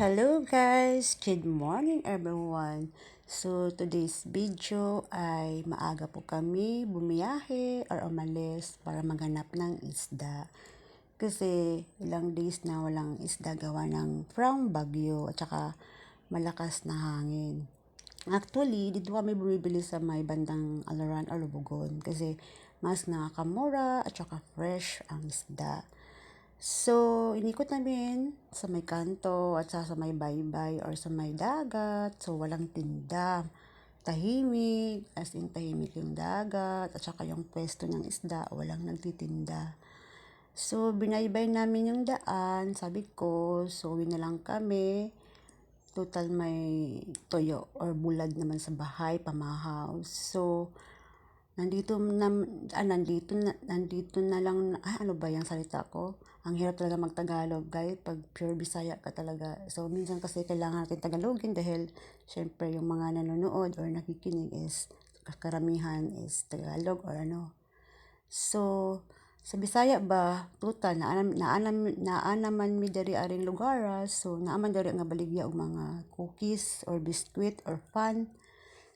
Hello guys! Good morning everyone! So today's video ay maaga po kami bumiyahe or umalis para maghanap ng isda. Kasi ilang days na walang isda gawa ng from Bagyo at saka malakas na hangin. Actually, dito kami bumibili sa may bandang Alaran or Lubugon kasi mas nakakamura at saka fresh ang isda. So, inikot namin sa may kanto at sa, sa may baybay or sa may dagat. So, walang tinda. Tahimik, as in tahimik yung dagat at saka yung pwesto ng isda, walang nagtitinda. So, binaybay namin yung daan, sabi ko, so uwi na lang kami. Total may toyo or bulad naman sa bahay, pamahaw. So, nandito na, ah, nandito na, nandito na lang, ah, ano ba yung salita ko? Ang hirap talaga magtagalog, guys, pag pure Bisaya ka talaga. So, minsan kasi kailangan natin Tagalogin dahil, syempre, yung mga nanonood or nakikinig is, karamihan is Tagalog or ano. So, sa Bisaya ba, total, naanam, naanam, naanaman mi dari aring lugar, so naaman dari nga baligya og mga cookies or biscuit or pan.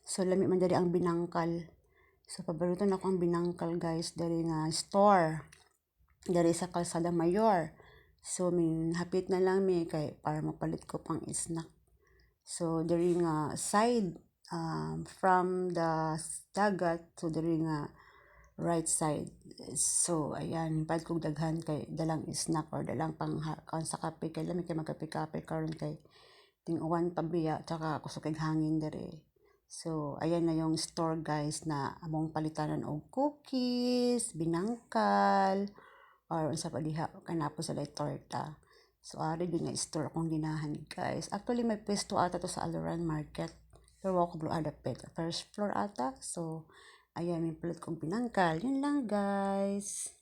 So, lami man dari ang binangkal. So, pabalutan ako ang binangkal, guys, dari nga store dari sa Kalsada Mayor. So, may hapit na lang mi kay para mapalit ko pang snack. So, dari nga side um, from the dagat so dari nga right side. So, ayan, pad kong daghan kay dalang snack or dalang pang kaon sa kape kay lami kay magkape-kape karon kay ting-uwan pa biya tsaka kusog hangin dere. So, ayan na yung store guys na among palitanan og cookies, binangkal, or unsa pa diha kanapo sa lay torta. So ari din nga store akong ginahan guys. Actually may pwesto ata to sa Aluran Market. Pero ako bro adapet. First floor ata. So ayan may plot kong pinangkal. Yun lang guys.